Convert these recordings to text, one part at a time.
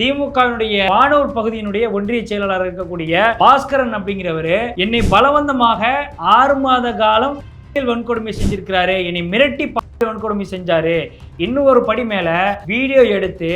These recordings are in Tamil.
திமுகவினுடைய வானூர் பகுதியினுடைய ஒன்றிய செயலாளர் இருக்கக்கூடிய பாஸ்கரன் அப்படிங்கிறவரு என்னை பலவந்தமாக ஆறு மாத காலம் வன்கொடுமை செஞ்சிருக்கிறாரு. என்னை மிரட்டி வன்கொடுமை செஞ்சாரு. இன்னும் ஒரு படி மேல வீடியோ எடுத்து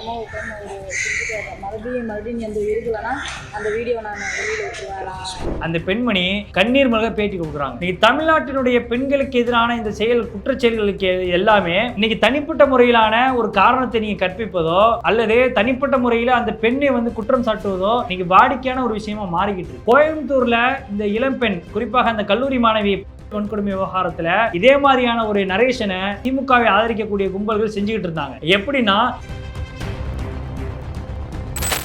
அப்புறமா உட்காந்து ஒரு மறுபடியும் மறுபடியும் நீ அந்த இருக்கலன்னா அந்த வீடியோ நான் வெளியில் விட்டுருவேன் அந்த பெண்மணி கண்ணீர் மலக பேட்டி கொடுக்குறாங்க. இன்னைக்கு தமிழ்நாட்டினுடைய பெண்களுக்கு எதிரான இந்த செயல் குற்றச்செயல்களுக்கு எல்லாமே இன்னைக்கு தனிப்பட்ட முறையிலான ஒரு காரணத்தை நீங்க கற்பிப்பதோ அல்லது தனிப்பட்ட முறையில அந்த பெண்ணை வந்து குற்றம் சாட்டுவதோ இன்னைக்கு வாடிக்கையான ஒரு விஷயமா மாறிக்கிட்டு இருக்கு. கோயம்புத்தூர்ல இந்த இளம்பெண் குறிப்பாக அந்த கல்லூரி மாணவி வன்கொடுமை விவகாரத்துல இதே மாதிரியான ஒரு நரேஷனை திமுகவை ஆதரிக்கக்கூடிய கும்பல்கள் செஞ்சுக்கிட்டு இருந்தாங்க. எப்படின்னா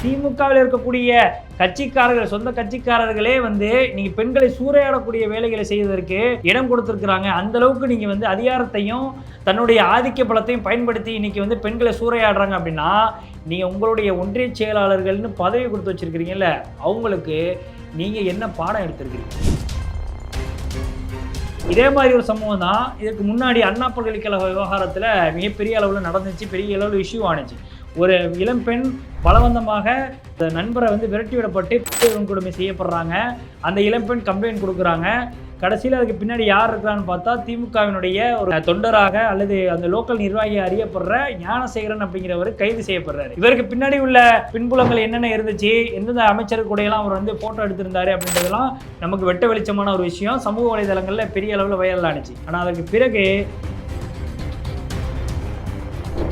திமுகவில் இருக்கக்கூடிய கட்சிக்காரர்கள் சொந்த கட்சிக்காரர்களே வந்து நீங்க பெண்களை சூறையாடக்கூடிய வேலைகளை செய்வதற்கு இடம் கொடுத்துருக்குறாங்க. அந்த அளவுக்கு நீங்க வந்து அதிகாரத்தையும் தன்னுடைய ஆதிக்க பலத்தையும் பயன்படுத்தி இன்னைக்கு வந்து பெண்களை சூறையாடுறாங்க அப்படின்னா நீங்க உங்களுடைய ஒன்றிய செயலாளர்கள்னு பதவி கொடுத்து வச்சிருக்கிறீங்கல்ல அவங்களுக்கு நீங்க என்ன பாடம் எடுத்திருக்கிறீங்க? இதே மாதிரி ஒரு சம்பவம் தான். இதுக்கு முன்னாடி அண்ணா பல்கலைக்கழக விவகாரத்தில் மிகப்பெரிய அளவில் நடந்துச்சு பெரிய அளவில் இஷ்யூ ஆனிச்சு ஒரு இளம்பெண் பலவந்தமாக அந்த நண்பரை வந்து விரட்டி விடப்பட்டு பாலியல் வன்கொடுமை செய்யப்படுறாங்க. அந்த இளம்பெண் கம்ப்ளைண்ட் கொடுக்குறாங்க. கடைசியில் அதுக்கு பின்னாடி யார் இருக்கிறான்னு பார்த்தா திமுகவினுடைய ஒரு தொண்டராக அல்லது அந்த லோக்கல் நிர்வாகி அறியப்படுற ஞானசேகரன் அப்படிங்கிறவர் கைது செய்யப்படுறாரு. இவருக்கு பின்னாடி உள்ள பின்புலங்கள் என்னென்ன இருந்துச்சு எந்தெந்த அமைச்சர் கூடயெல்லாம் அவர் வந்து போட்டோ எடுத்திருந்தாரு அப்படின்றதெல்லாம் நமக்கு வெட்ட வெளிச்சமான ஒரு விஷயம். சமூக வலைதளங்களில் பெரிய அளவில் வைரல் ஆனிச்சு. ஆனால் அதற்கு பிறகு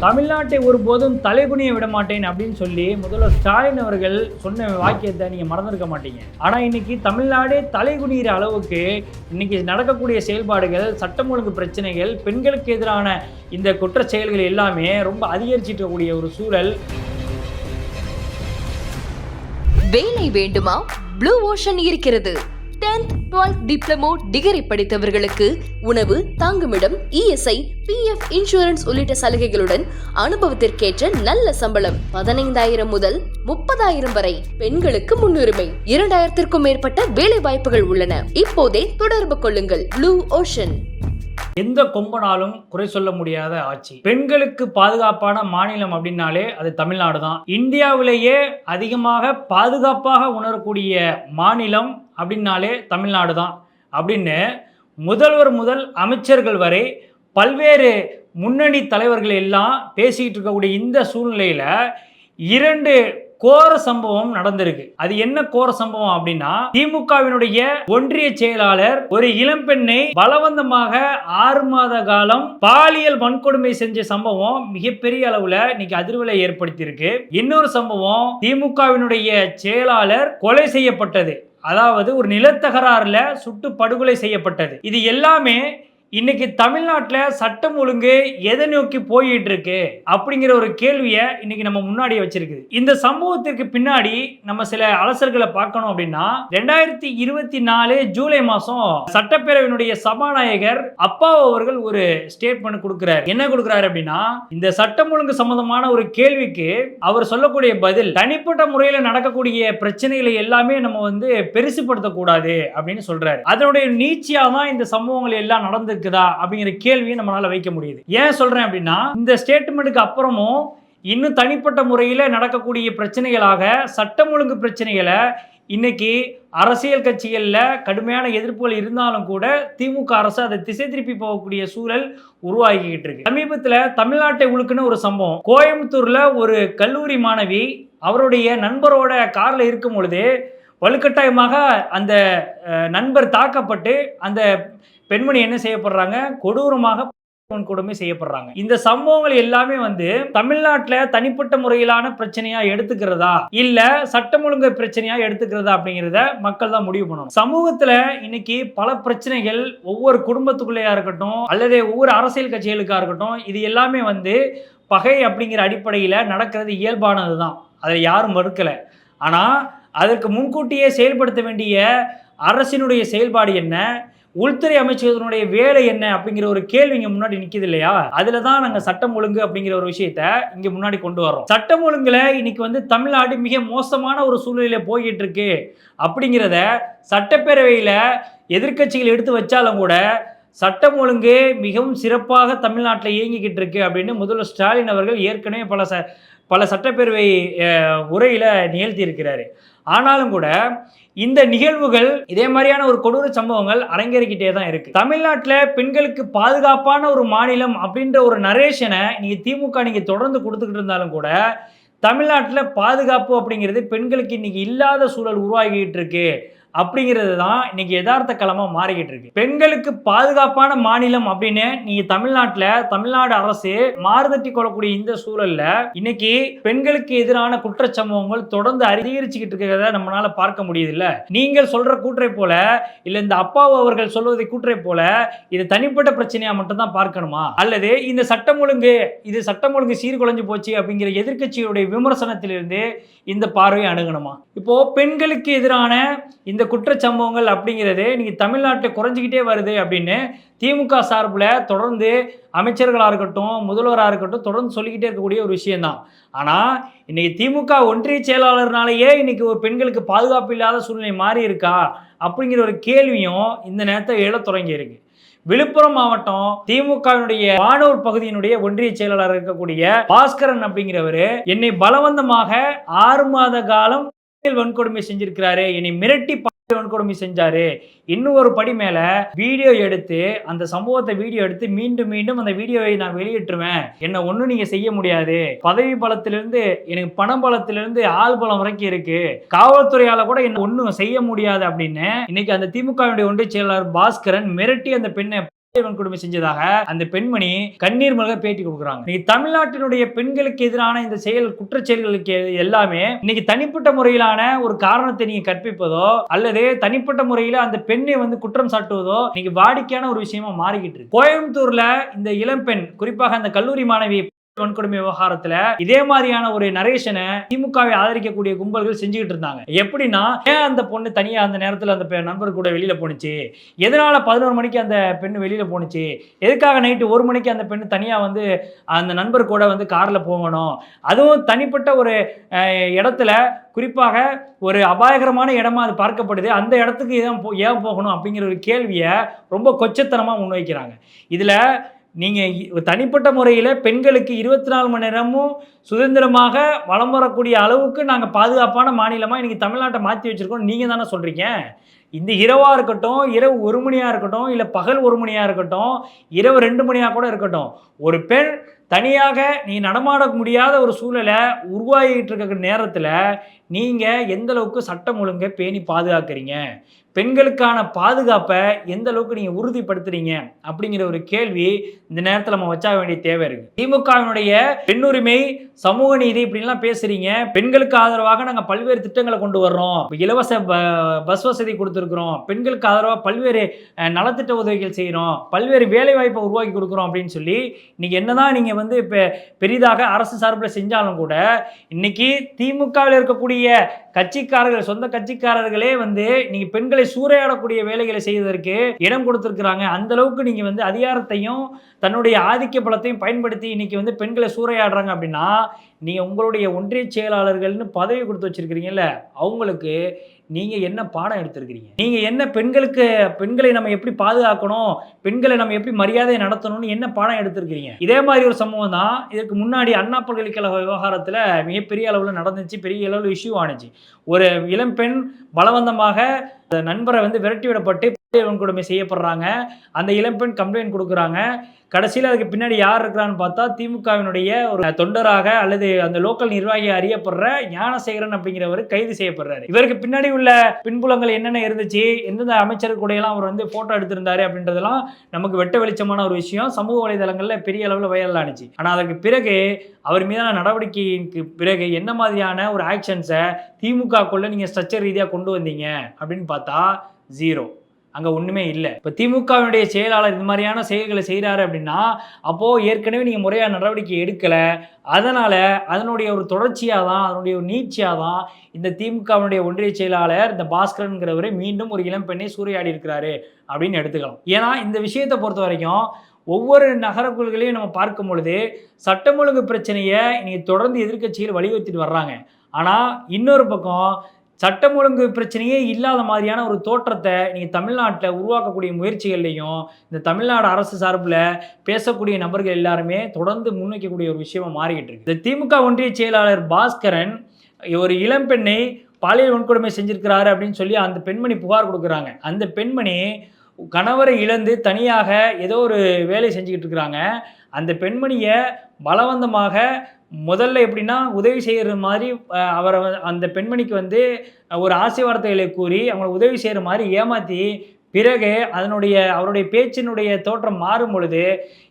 தமிழ்நாட்டை ஒருபோதும் தலைகுனிய விட மாட்டேன் அப்படின்னு சொல்லி முதல்வர் ஸ்டாலின் அவர்கள் சொன்ன வாக்கியத்தை நீங்கள் மறந்துருக்க மாட்டீங்க. ஆனால் இன்னைக்கு தமிழ்நாடே தலைகுனிகிற அளவுக்கு இன்னைக்கு நடக்கக்கூடிய செயல்பாடுகள் சட்டம் ஒழுங்கு பிரச்சனைகள் பெண்களுக்கு எதிரான இந்த குற்ற செயல்கள் எல்லாமே ரொம்ப அதிகரிச்சிட்டு ஒரு சூழல். வேலை வேண்டுமா? ப்ளூ ஓஷன் இருக்கிறது. 10th 12th டிப்ளமோ டிகிரி படித்தவர்களுக்கு உணவு தாங்குமிடம் இஎஸ்ஐ பிஎஃப் இன்சூரன்ஸ் உள்ளிட்ட சலுகைகளுடன் அனுபவத்திற்கேற்ற நல்ல சம்பளம் பதினைந்தாயிரம் முதல் முப்பதாயிரம் வரை பெண்களுக்கு முன்னுரிமை. இரண்டாயிரத்திற்கும் மேற்பட்ட வேலை வாய்ப்புகள் உள்ளன. இப்போதே தொடர்பு கொள்ளுங்கள். ப்ளூ ஓஷன் எந்த கொம்பனாலும் குறை சொல்ல முடியாத ஆட்சி. பெண்களுக்கு பாதுகாப்பான மாநிலம் அப்படின்னாலே அது தமிழ்நாடு தான் இந்தியாவிலேயே அதிகமாக பாதுகாப்பாக உணரக்கூடிய மாநிலம் அப்படின்னாலே தமிழ்நாடு தான். அப்படின்னு முதல்வர் முதல் அமைச்சர்கள் வரை பல்வேறு முன்னணி தலைவர்கள் எல்லாம் பேசிக்கிட்டு இருக்கக்கூடிய இந்த சூழ்நிலையில் இரண்டு கோர சம்பவம் நடந்திருக்கு. அது என்ன கோர சம்பவம் அப்படின்னா திமுகவினுடைய ஒன்றிய செயலாளர் ஒரு இளம்பெண்ணை பலவந்தமாக ஆறு மாத காலம் பாலியல் வன்கொடுமை செஞ்ச சம்பவம் மிகப்பெரிய அளவுல இன்னைக்கு அதிர்வலை ஏற்படுத்தியிருக்கு. இன்னொரு சம்பவம் திமுகவினுடைய செயலாளர் கொலை செய்யப்பட்டது. அதாவது ஒரு நிலத்தகராறுல சுட்டு படுகொலை செய்யப்பட்டது. இது எல்லாமே இன்னைக்கு தமிழ்நாட்டில் சட்டம் ஒழுங்கு எதை நோக்கி போயிட்டு இருக்கு அப்படிங்கிற ஒரு கேள்வியை இன்னைக்கு நம்ம முன்னாடி வச்சிருக்குது. இந்த சம்பவத்திற்கு பின்னாடி நம்ம சில அலசர்களை பார்க்கணும் அப்படின்னா ரெண்டாயிரத்தி இருபத்தி நாலு ஜூலை மாசம் சட்டப்பேரவையினுடைய சபாநாயகர் அப்பா அவர்கள் ஒரு ஸ்டேட்மெண்ட் கொடுக்கிறார். என்ன கொடுக்கிறாரு அப்படின்னா இந்த சட்டம் ஒழுங்கு சம்பந்தமான ஒரு கேள்விக்கு அவர் சொல்லக்கூடிய பதில் தனிப்பட்ட முறையில் நடக்கக்கூடிய பிரச்சனைகளை எல்லாமே நம்ம வந்து பெருசுப்படுத்தக்கூடாது அப்படின்னு சொல்றாரு. அதனுடைய நீச்சியா தான் இந்த சம்பவங்கள் எல்லாம் இருக்குதா அப்படிங்கிற கேள்வியை நம்மளால வைக்க முடியுது. ஏன் சொல்றேன் அப்படின்னா இந்த ஸ்டேட்மெண்ட்டுக்கு அப்புறமும் இன்னும் தனிப்பட்ட முறையில் நடக்கக்கூடிய பிரச்சனைகளாக சட்டம் ஒழுங்கு பிரச்சனைகளை இன்னைக்கு அரசியல் கட்சிகளில் கடுமையான எதிர்ப்புகள் இருந்தாலும் கூட திமுக அரசு அதை திசை திருப்பி போகக்கூடிய சூழல் உருவாகிக்கிட்டு இருக்கு. சமீபத்தில் தமிழ்நாட்டை உழுக்குன்னு ஒரு சம்பவம். கோயம்புத்தூர்ல ஒரு கல்லூரி மாணவி அவருடைய நண்பரோட கார்ல இருக்கும் பொழுது வலுக்கட்டாயமாக அந்த நண்பர் தாக்கப்பட்டு அந்த பெண்மணி என்ன செய்யப்படுறாங்க? கொடூரமாக கொடுமை செய்யப்படுறாங்க. இந்த சம்பவங்கள் எல்லாமே வந்து தமிழ்நாட்டில் தனிப்பட்ட முறையிலான பிரச்சனையா எடுத்துக்கிறதா? இல்ல சட்டம் ஒழுங்கு பிரச்சனையா எடுத்துக்கிறதா அப்படிங்கிறத மக்கள் தான் முடிவு பண்ணணும். சமூகத்துல இன்னைக்கு பல பிரச்சனைகள் ஒவ்வொரு குடும்பத்துக்குள்ளேயா இருக்கட்டும் அல்லது ஒவ்வொரு அரசியல் கட்சிகளுக்கா இருக்கட்டும் இது எல்லாமே வந்து பகை அப்படிங்கிற அடிப்படையில் நடக்கிறது இயல்பானது தான். அதை யாரும் மறுக்கலை. ஆனால் அதற்கு முன்கூட்டியே செயல்படுத்த வேண்டிய அரசினுடைய செயல்பாடு என்ன? உள்துறை அமைச்சகத்தினுடைய வேலை என்ன அப்படிங்கிற ஒரு கேள்வி இங்க முன்னாடி நிக்குது இல்லையா? அதுல தான் நாங்க சட்டம் ஒழுங்கு அப்படிங்கிற ஒரு விஷயத்த இங்க முன்னாடி கொண்டு வரோம் சட்டம் ஒழுங்குல இன்னைக்கு வந்து தமிழ்நாடு மிக மோசமான ஒரு சூழ்நிலையில போய்கிட்டு இருக்கு அப்படிங்கிறத சட்டப்பேரவையில எதிர்க்கட்சிகள் எடுத்து வச்சாலும் கூட சட்டம் ஒழுங்கு மிகவும் சிறப்பாக தமிழ்நாட்டில் இயங்கிக்கிட்டு இருக்கு அப்படின்னு முதல்வர் ஸ்டாலின் அவர்கள் ஏற்கனவே பல ச பல சட்டப்பேரவை உரையில் நிகழ்த்தியிருக்கிறாரு. நிகழ்த்தி ஆனாலும் கூட இந்த நிகழ்வுகள் இதே மாதிரியான ஒரு கொடூர சம்பவங்கள் அரங்கேறிக்கிட்டே தான் இருக்கு. தமிழ்நாட்டில் பெண்களுக்கு பாதுகாப்பான ஒரு மாநிலம் அப்படின்ற ஒரு நரேஷனை நீங்கள் திமுக நீங்கள் தொடர்ந்து கொடுத்துக்கிட்டு இருந்தாலும் கூட தமிழ்நாட்டில் பாதுகாப்பு அப்படிங்கிறது பெண்களுக்கு இன்னைக்கு இல்லாத சூழல் உருவாகிட்டு இருக்கு. அப்படிங்கிறது தான் இன்னைக்கு யதார்த்த களமாக மாறிக்கிட்டு இருக்கு. பெண்களுக்கு பாதுகாப்பான மாநிலம் அப்படின்னு நீங்க தமிழ்நாட்டில் தமிழ்நாடு அரசு மாறுதட்டி கொள்ளக்கூடிய இந்த சூழல்ல இன்னைக்கு பெண்களுக்கு எதிரான குற்றச்சம்பவங்கள் தொடர்ந்து அதிகரிச்சுக்கிட்டு இருக்கிறத நம்மளால பார்க்க முடியுது இல்ல நீங்கள் சொல்ற கூற்றை போல இல்ல இந்த அப்பாவு அவர்கள் சொல்வதை கூற்றை போல இது தனிப்பட்ட பிரச்சனையா மட்டும்தான் பார்க்கணுமா? அல்லது இந்த சட்டம் ஒழுங்கு இது சட்டம் ஒழுங்கு சீர்குலைஞ்சு போச்சு அப்படிங்கிற எதிர்க்கட்சியுடைய விமர்சனத்திலிருந்து இந்த பார்வையை அணுகணுமா? இப்போ பெண்களுக்கு எதிரான இந்த குற்றச்சம்பவங்கள் அப்படிங்கிறது இன்னைக்கு தமிழ்நாட்டில் குறைஞ்சிக்கிட்டே வருது அப்படின்னு திமுக சார்பில் தொடர்ந்து அமைச்சர்களாக இருக்கட்டும் முதல்வராக இருக்கட்டும் தொடர்ந்து சொல்லிக்கிட்டே இருக்கக்கூடிய ஒரு விஷயந்தான் ஆனால் இன்றைக்கி திமுக ஒன்றிய செயலாளர்னாலேயே இன்றைக்கி ஒரு பெண்களுக்கு பாதுகாப்பு இல்லாத சூழ்நிலை மாறி இருக்கா அப்படிங்கிற ஒரு கேள்வியும் இந்த நேரத்தை எழ தொடங்கியிருக்கு விழுப்புரம் மாவட்டம் திமுகவினுடைய வானூர் பகுதியினுடைய ஒன்றிய செயலாளர் இருக்கக்கூடிய பாஸ்கரன் அப்படிங்கிறவர் என்னை பலவந்தமாக ஆறு மாத காலம் வன்கொடுமை செஞ்சிருக்கிறாரு என்னை மிரட்டி வன்கொடுமை செஞ்சாரு. இன்னும் ஒரு படி மேல வீடியோ எடுத்து அந்த சம்பவத்தை வீடியோ எடுத்து மீண்டும் மீண்டும் அந்த வீடியோவை நான் வெளியிட்டுருவேன். என்ன ஒன்றும் நீங்க செய்ய முடியாது. பதவி பலத்திலிருந்து எனக்கு பணம் பலத்திலிருந்து ஆள் பலம் வரைக்கும் இருக்கு. காவல்துறையால கூட என்ன ஒன்றும் செய்ய முடியாது அப்படின்னு இன்னைக்கு அந்த திமுகவினுடைய ஒன்றிய செயலாளர் பாஸ்கரன் மிரட்டி அந்த பெண்ணை கொடுமை செஞ்சதாக அந்த பெண்மணி கண்ணீர் மல்க பேட்டி கொடுக்குறாங்க. இன்னைக்கு தமிழ்நாட்டினுடைய பெண்களுக்கு எதிரான இந்த செயல் குற்றச்செயல்களுக்கு எல்லாமே இன்னைக்கு தனிப்பட்ட முறையிலான ஒரு காரணத்தை நீங்க கற்பிப்பதோ அல்லது தனிப்பட்ட முறையில அந்த பெண்ணை வந்து குற்றம் சாட்டுவதோ இன்னைக்கு வாடிக்கையான ஒரு விஷயமா மாறிக்கிட்டு இருக்கு. கோயம்புத்தூர்ல இந்த இளம்பெண் குறிப்பாக அந்த கல்லூரி மாணவி வன்கொடுமை விவகாரத்துல இதே மாதிரியான ஒரு நரேஷனை திமுகவை ஆதரிக்கக்கூடிய கும்பல்கள் செஞ்சுக்கிட்டு இருந்தாங்க. எப்படின்னா ஏன் அந்த பொண்ணு தனியா அந்த நேரத்துல அந்த பெ- நண்பர் கூட வெளியில போனுச்சு எதனால பதினோரு மணிக்கு அந்த பெண்ணு வெளியில போனுச்சு எதுக்காக நைட்டு ஒரு மணிக்கு அந்த பெண்ணு தனியா வந்து அந்த நண்பர் கூட வந்து கார்ல போகணும்? அதுவும் தனிப்பட்ட ஒரு இடத்துல குறிப்பாக ஒரு அபாயகரமான இடமா அது பார்க்கப்படுது. அந்த இடத்துக்கு ஏன் போ ஏன் போகணும் அப்படிங்கிற ஒரு கேள்வியை ரொம்ப கொச்சத்தனமாக முன்வைக்கிறாங்க. இதில் நீங்கள் தனிப்பட்ட முறையில் பெண்களுக்கு இருபத்தி நாலு மணி நேரமும் சுதந்திரமாக வலம் வரக்கூடிய அளவுக்கு நாங்கள் பாதுகாப்பான மாநிலமாக இன்றைக்கி தமிழ்நாட்டை மாற்றி வச்சுருக்கோம் நீங்கள் தானே சொல்கிறீங்க இந்த இரவாக இருக்கட்டும் இரவு ஒரு மணியாக இருக்கட்டும் இல்லை பகல் ஒரு மணியாக இருக்கட்டும் இரவு ரெண்டு மணியாக கூட இருக்கட்டும் ஒரு பெண் தனியாக நீ நடமாட முடியாத ஒரு சூழலை உருவாகிட்டு இருக்க நேரத்தில் நீங்கள் எந்தளவுக்கு சட்டம் ஒழுங்கை பேணி பாதுகாக்கிறீங்க? பெண்களுக்கான பாதுகாப்பை எந்த அளவுக்கு நீங்கள் உறுதிப்படுத்துறீங்க அப்படிங்கிற ஒரு கேள்வி இந்த நேரத்தில் நம்ம வச்சா வேண்டிய தேவை இருக்கு. திமுகவினுடைய பெண்ணுரிமை சமூக நீதி இப்படின்லாம் பேசுறீங்க. பெண்களுக்கு ஆதரவாக நாங்கள் பல்வேறு திட்டங்களை கொண்டு வர்றோம். இலவச ப- பஸ் வசதி கொடுத்துருக்குறோம். பெண்களுக்கு ஆதரவாக பல்வேறு நலத்திட்ட உதவிகள் செய்கிறோம் பல்வேறு வேலை வாய்ப்பை உருவாக்கி கொடுக்குறோம் அப்படின்னு சொல்லி இன்னைக்கு என்னதான் நீங்கள் வந்து இப்போ பெரிதாக அரசு சார்பில் செஞ்சாலும் கூட இன்னைக்கு திமுகவில் இருக்கக்கூடிய கட்சிக்காரர்கள் சொந்த கட்சிக்காரர்களே வந்து நீங்க பெண்களை சூறையாடக்கூடிய வேலைகளை செய்வதற்கு இடம் கொடுத்துருக்குறாங்க. அந்த அளவுக்கு நீங்க வந்து அதிகாரத்தையும் தன்னுடைய ஆதிக்க பலத்தையும் பயன்படுத்தி இன்னைக்கு வந்து பெண்களை சூறையாடுறாங்க அப்படின்னா நீங்கள் உங்களுடைய ஒன்றிய செயலாளர்கள்னு பதவி கொடுத்து வச்சுருக்கிறீங்கல்ல அவங்களுக்கு நீங்கள் என்ன பாடம் எடுத்திருக்கிறீங்க? நீங்கள் என்ன பெண்களுக்கு பெண்களை நம்ம எப்படி பாதுகாக்கணும் பெண்களை நம்ம எப்படி மரியாதை நடத்தணும்னு என்ன பாடம் எடுத்திருக்கிறீங்க? இதே மாதிரி ஒரு சம்பவம் தான். இதுக்கு முன்னாடி அண்ணா பல்கலைக்கழக விவகாரத்தில் மிகப்பெரிய அளவில் நடந்துச்சு பெரிய அளவில் இஷ்யூ ஆனிச்சு ஒரு இளம்பெண் பலவந்தமாக நண்பரை வந்து விரட்டி விடப்பட்டு பாலியல் வன்கொடுமை செய்யப்படுறாங்க. அந்த இளம்பெண் கம்ப்ளைண்ட் கொடுக்குறாங்க. கடைசியில் அதுக்கு பின்னாடி யார் இருக்கிறான்னு பார்த்தா திமுகவினுடைய ஒரு தொண்டராக அல்லது அந்த லோக்கல் நிர்வாகி அறியப்படுற ஞானசேகரன் அப்படிங்கிறவர் கைது செய்யப்படுறாரு. இவருக்கு பின்னாடி உள்ள பின்புலங்கள் என்னென்ன இருந்துச்சு எந்தெந்த அமைச்சர் கூட எல்லாம் அவர் வந்து போட்டோ எடுத்திருந்தாரு அப்படின்றதெல்லாம் நமக்கு வெட்ட வெளிச்சமான ஒரு விஷயம். சமூக வலைதளங்களில் பெரிய அளவில் வைரல் ஆனிச்சு. ஆனால் அதற்கு பிறகு அவர் மீதான நடவடிக்கைக்கு பிறகு என்ன மாதிரியான ஒரு ஆக்ஷன்ஸை திமுகக்குள்ளே நீங்கள் ஸ்ட்ரக்சர் ரீதியாக கொண்டு வந்தீங்க அப்படின்னு பார்த்தா ஜீரோ அங்கே ஒன்றுமே இல்லை. இப்போ திமுகவினுடைய செயலாளர் இந்த மாதிரியான செயல்களை செய்கிறாரு அப்படின்னா அப்போது ஏற்கனவே நீங்கள் முறையாக நடவடிக்கை எடுக்கலை. அதனால் அதனுடைய ஒரு தொடர்ச்சியாக தான் அதனுடைய ஒரு நீட்சியாக தான் இந்த திமுகவினுடைய ஒன்றிய செயலாளர் இந்த பாஸ்கரனுங்கிறவரை மீண்டும் ஒரு இளம்பெண்ணை சூறையாடி இருக்கிறாரு அப்படின்னு எடுத்துக்கலாம். ஏன்னா இந்த விஷயத்தை பொறுத்த வரைக்கும் ஒவ்வொரு நகரக்குள்களையும் நம்ம பார்க்கும் பொழுது சட்டம் ஒழுங்கு பிரச்சனையை இன்னைக்கு தொடர்ந்து எதிர்க்கட்சிகள் வலியுறுத்திட்டு வர்றாங்க. ஆனால் இன்னொரு பக்கம் சட்டம் ஒழுங்கு பிரச்சனையே இல்லாத மாதிரியான ஒரு தோற்றத்தை நீங்கள் தமிழ்நாட்டில் உருவாக்கக்கூடிய முயற்சிகள்லையும் இந்த தமிழ்நாடு அரசு சார்பில் பேசக்கூடிய நபர்கள் எல்லாருமே தொடர்ந்து முன்வைக்கக்கூடிய ஒரு விஷயமா மாறிக்கிட்டு இருக்கு. இந்த திமுக ஒன்றிய செயலாளர் பாஸ்கரன் ஒரு இளம்பெண்ணை பாலியல் வன்கொடுமை செஞ்சிருக்கிறாரு அப்படின்னு சொல்லி அந்த பெண்மணி புகார் கொடுக்குறாங்க. அந்த பெண்மணி கணவரை இழந்து தனியாக ஏதோ ஒரு வேலை செஞ்சுக்கிட்டு இருக்கிறாங்க. அந்த பெண்மணியை பலவந்தமாக முதல்ல எப்படின்னா உதவி செய்கிற மாதிரி அவரை அந்த பெண்மணிக்கு வந்து ஒரு ஆசை வார்த்தைகளை கூறி அவங்களை உதவி செய்கிற மாதிரி ஏமாற்றி பிறகு அதனுடைய அவருடைய பேச்சினுடைய தோற்றம் மாறும் பொழுது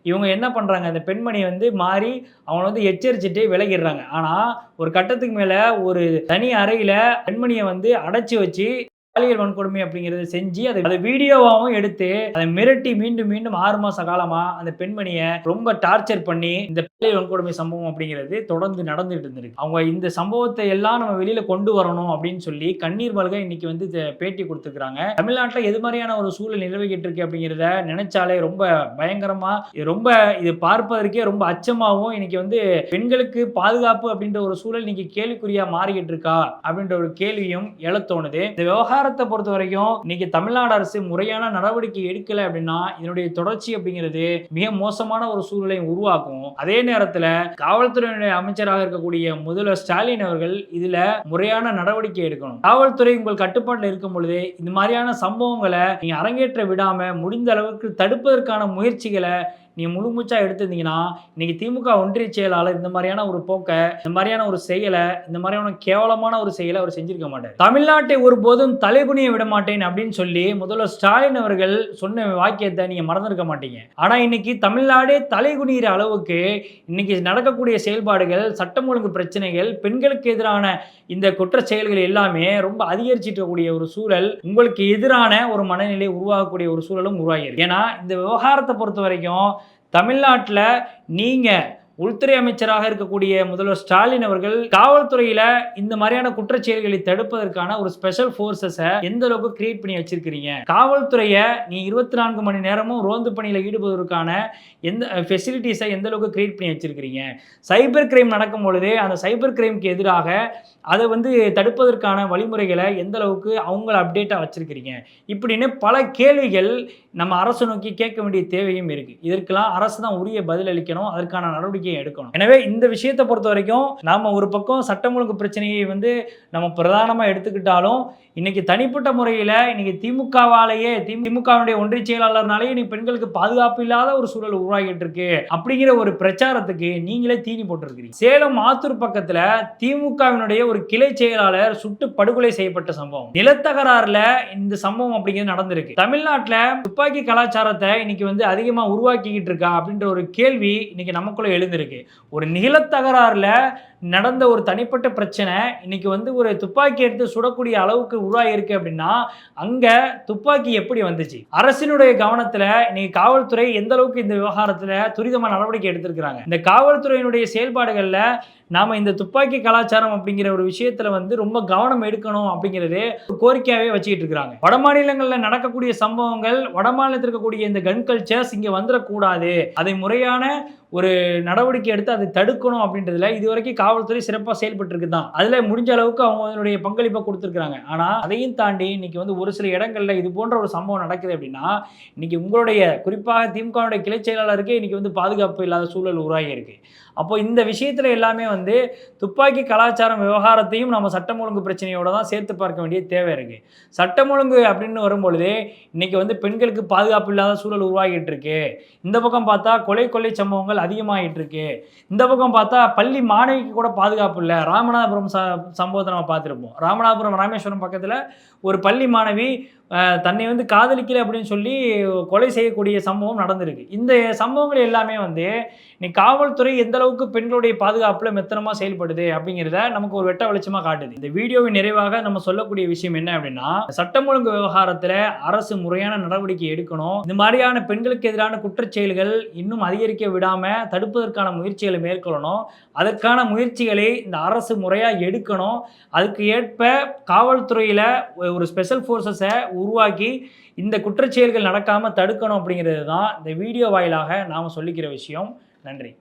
இவங்க என்ன பண்ணுறாங்க அந்த பெண்மணி வந்து மாறி அவங்கள வந்து எச்சரிச்சுட்டு விலகிடுறாங்க. ஆனால் ஒரு கட்டத்துக்கு மேலே ஒரு தனி அறையில் பெண்மணியை வந்து அடைச்சி வச்சு பாலியல் வன்கொடுமை அப்படிங்கிறத செஞ்சு அதை அதை வீடியோவாகவும் எடுத்து அதை மிரட்டி மீண்டும் மீண்டும் ஆறு மாச காலமா அந்த பெண்மணியை ரொம்ப டார்ச்சர் பண்ணி இந்த பாலியல் வன்கொடுமை சம்பவம் அப்படிங்கிறது தொடர்ந்து நடந்துட்டு இருந்திருக்கு. அவங்க இந்த சம்பவத்தை எல்லாம் நம்ம வெளியில கொண்டு வரணும் அப்படின்னு சொல்லி கண்ணீர் மல்க இன்னைக்கு வந்து பேட்டி கொடுத்துருக்காங்க தமிழ்நாட்டில் எது மாதிரியான ஒரு சூழல் நிலவிக்கிட்டு இருக்கு அப்படிங்கிறத நினைச்சாலே ரொம்ப பயங்கரமா இது ரொம்ப இது பார்ப்பதற்கே ரொம்ப அச்சமாகவும் இன்னைக்கு வந்து பெண்களுக்கு பாதுகாப்பு அப்படின்ற ஒரு சூழல் இன்னைக்கு கேள்விக்குறியா மாறிக்கிட்டு இருக்கா அப்படின்ற ஒரு கேள்வியும் எழ தோணுது. இந்த விவகாரத்தை பொறுத்த வரைக்கும் இன்னைக்கு தமிழ்நாடு அரசு முறையான நடவடிக்கை எடுக்கல அப்படின்னா இதனுடைய தொடர்ச்சி அப்படிங்கிறது மிக மோசமான ஒரு சூழ்நிலையை உருவாக்கும். அதே நேரத்தில் காவல்துறையினுடைய அமைச்சராக இருக்கக்கூடிய முதல்வர் ஸ்டாலின் அவர்கள் இதுல முறையான நடவடிக்கை எடுக்கணும். காவல்துறை உங்கள் கட்டுப்பாட்டில் இருக்கும் பொழுது இந்த மாதிரியான சம்பவங்களை நீங்க அரங்கேற்ற விடாம முடிந்த அளவுக்கு தடுப்பதற்கான முயற்சிகளை நீங்கள் முழுமூச்சாக எடுத்திருந்தீங்கன்னா இன்னைக்கு திமுக ஒன்றிய செயலாளர் இந்த மாதிரியான ஒரு போக்கை இந்த மாதிரியான ஒரு செயலை இந்த மாதிரியான கேவலமான ஒரு செயலை அவர் செஞ்சிருக்க மாட்டார். தமிழ்நாட்டை ஒருபோதும் தலைகுனிய விட மாட்டேன் அப்படின்னு சொல்லி முதல்வர் ஸ்டாலின் அவர்கள் சொன்ன வாக்கியத்தை நீங்கள் மறந்துருக்க மாட்டீங்க. ஆனால் இன்னைக்கு தமிழ்நாடே தலைகுனிகிற அளவுக்கு இன்னைக்கு நடக்கக்கூடிய செயல்பாடுகள் சட்டம் ஒழுங்கு பிரச்சனைகள் பெண்களுக்கு எதிரான இந்த குற்ற செயல்கள் எல்லாமே ரொம்ப அதிகரிச்சிட்டிருக்கக்கூடிய ஒரு சூழல் உங்களுக்கு எதிரான ஒரு மனநிலை உருவாகக்கூடிய ஒரு சூழலும் உருவாகிருக்கு ஏன்னா இந்த விவகாரத்தை பொறுத்த வரைக்கும் தமிழ்நாட்டில் நீங்கள் உள்துறை அமைச்சராக இருக்கக்கூடிய முதல்வர் ஸ்டாலின் அவர்கள் காவல்துறையில இந்த மாதிரியான குற்றச்செயல்களை தடுப்பதற்கான ஒரு ஸ்பெஷல் ஃபோர்ஸஸை எந்த அளவுக்கு கிரியேட் பண்ணி வச்சிருக்கிறீங்க? காவல்துறையை நீ இருபத்தி நான்கு மணி நேரமும் ரோந்து பணியில் ஈடுபடுவதற்கான எந்த ஃபெசிலிட்டிஸை எந்த அளவுக்கு கிரியேட் பண்ணி வச்சிருக்கிறீங்க? சைபர் கிரைம் நடக்கும் பொழுது அந்த சைபர் கிரைம்க்கு எதிராக அதை வந்து தடுப்பதற்கான வழிமுறைகளை எந்த அளவுக்கு அவங்கள அப்டேட்டாக வச்சிருக்கிறீங்க? இப்படின்னு பல கேள்விகள் நம்ம அரசு நோக்கி கேட்க வேண்டிய தேவையும் இருக்கு. இதற்கெல்லாம் அரசு தான் உரிய பதில் அளிக்கணும். அதற்கான நடவடிக்கையை எடுக்கணும். எனவே இந்த விஷயத்தை பொறுத்த வரைக்கும் நாம ஒரு பக்கம் சட்டம் ஒழுங்கு பிரச்சனையை வந்து நம்ம பிரதானமாக எடுத்துக்கிட்டாலும் இன்னைக்கு தனிப்பட்ட முறையில் இன்னைக்கு திமுகவாலேயே திமுகவினுடைய ஒன்றிய செயலாளர்னாலே இன்னைக்கு பெண்களுக்கு பாதுகாப்பு இல்லாத ஒரு சூழல் உருவாகிட்டு இருக்கு அப்படிங்கிற ஒரு பிரச்சாரத்துக்கு நீங்களே தீனி போட்டிருக்கிறீங்க. சேலம் ஆத்தூர் பக்கத்துல திமுகவினுடைய ஒரு கிளை செயலாளர் சுட்டு படுகொலை செய்யப்பட்ட சம்பவம். நிலத்தகராறுல இந்த சம்பவம் அப்படிங்கிறது நடந்திருக்கு. தமிழ்நாட்டுல துப்பாக்கி கலாச்சாரத்தை இன்னைக்கு வந்து அதிகமா உருவாக்கிக்கிட்டு இருக்கா அப்படின்ற ஒரு கேள்வி இன்னைக்கு நமக்குள்ள இருந்திருக்கு ஒரு நிலத்தகராறுல நடந்த ஒரு தனிப்பட்ட பிரச்சனை இன்னைக்கு வந்து ஒரு துப்பாக்கி எடுத்து சுடக்கூடிய அளவுக்கு உருவாகிருக்கு அப்படின்னா அங்க துப்பாக்கி எப்படி வந்துச்சு? அரசினுடைய கவனத்துல இன்னைக்கு காவல்துறை எந்த அளவுக்கு இந்த விவகாரத்துல துரிதமாக நடவடிக்கை எடுத்திருக்கிறாங்க? இந்த காவல்துறையினுடைய செயல்பாடுகள்ல நாம இந்த துப்பாக்கி கலாச்சாரம் அப்படிங்கிற ஒரு விஷயத்துல வந்து ரொம்ப கவனம் எடுக்கணும் அப்படிங்கிறது ஒரு கோரிக்கையாவே வச்சுக்கிட்டு இருக்காங்க வட மாநிலங்கள்ல நடக்கக்கூடிய சம்பவங்கள் வட மாநிலத்தில் இருக்கக்கூடிய இந்த கன் கல்ச்சர்ஸ் இங்க வந்துடக்கூடாது அதை முறையான ஒரு நடவடிக்கை எடுத்து அதை தடுக்கணும் அப்படின்றதுல இது வரைக்கும் காவல்துறை சிறப்பாக செயல்பட்டு இருக்கு தான் முடிஞ்ச அளவுக்கு அவங்க அதனுடைய பங்களிப்பை கொடுத்துருக்காங்க ஆனால் அதையும் தாண்டி இன்னைக்கு வந்து ஒரு சில இடங்கள்ல இது போன்ற ஒரு சம்பவம் நடக்குது அப்படின்னா இன்னைக்கு உங்களுடைய குறிப்பாக திமுகவுடைய கிளை செயலாளருக்கே இன்னைக்கு வந்து பாதுகாப்பு இல்லாத சூழல் உருவாகி இருக்கு. அப்போ இந்த விஷயத்துல எல்லாமே வந்து துப்பாக்கி கலாச்சாரம் விவகாரத்தையும் நம்ம சட்டம் ஒழுங்கு பிரச்சனையோட தான் சேர்த்து பார்க்க வேண்டிய தேவை இருக்கு. சட்டம் ஒழுங்கு அப்படின்னு வரும்பொழுது இன்னைக்கு வந்து பெண்களுக்கு பாதுகாப்பு இல்லாத சூழல் உருவாகிட்டு இருக்கு. இந்த பக்கம் பார்த்தா கொலை கொள்ளை சம்பவங்கள் அதிகமாகிட்டு இருக்கு. இந்த பக்கம் பார்த்தா பள்ளி மாணவிக்கு கூட பாதுகாப்பு இல்லை. ராமநாதபுரம் ச சம்பவத்தை நம்ம பார்த்துருப்போம். ராமநாதபுரம் ராமேஸ்வரம் பக்கத்தில் ஒரு பள்ளி மாணவி தன்னை வந்து காதலிக்கல அப்படின்னு சொல்லி கொலை செய்யக்கூடிய சம்பவம் நடந்திருக்கு. இந்த சம்பவங்கள் எல்லாமே வந்து நீ காவல்துறை எந்த அளவுக்கு பெண்களுடைய பாதுகாப்பில் மெத்தனமாக செயல்படுது அப்படிங்கிறத நமக்கு ஒரு வெட்ட வெளிச்சமாக காட்டுது. இந்த வீடியோவின் நிறைவாக நம்ம சொல்லக்கூடிய விஷயம் என்ன அப்படின்னா சட்டம் ஒழுங்கு விவகாரத்தில் அரசு முறையான நடவடிக்கை எடுக்கணும். இந்த மாதிரியான பெண்களுக்கு எதிரான குற்றச் செயல்கள் இன்னும் அதிகரிக்க விடாம தடுப்பதற்கான முயற்சிகளை மேற்கொள்ளணும். அதற்கான முயற்சிகளை இந்த அரசு முறையாக எடுக்கணும். அதுக்கு ஏற்ப காவல்துறையில் ஒரு ஸ்பெஷல் ஃபோர்ஸஸை உருவாக்கி இந்த குற்றச்செயல்கள் நடக்காமல் தடுக்கணும் அப்படிங்கிறது தான் இந்த வீடியோ வாயிலாக நாம் சொல்லிக்கிற விஷயம். நன்றி.